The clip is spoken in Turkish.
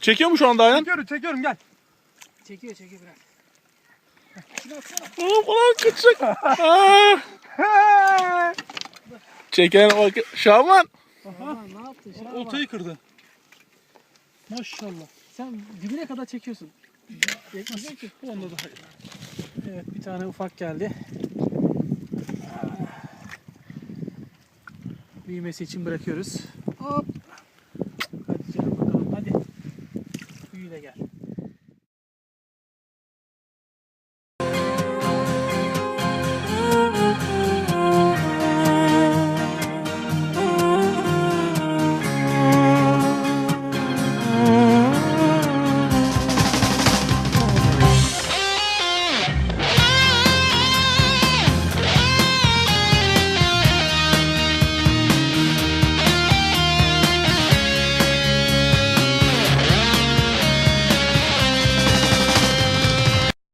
Çekiyor mu şu anda Ayhan? Çekiyorum çekiyorum gel. Çekiyor çekiyor bırak. Hop ulan kaçacak. Çeken bak. Şaban. Şaban ne yaptın Şaban? Oltayı kırdı. Maşallah. Sen dibine kadar çekiyorsun. Yetmez ki. Onda da hayır. Evet bir tane ufak geldi. Büyümesi için bırakıyoruz. Hop. জায়গা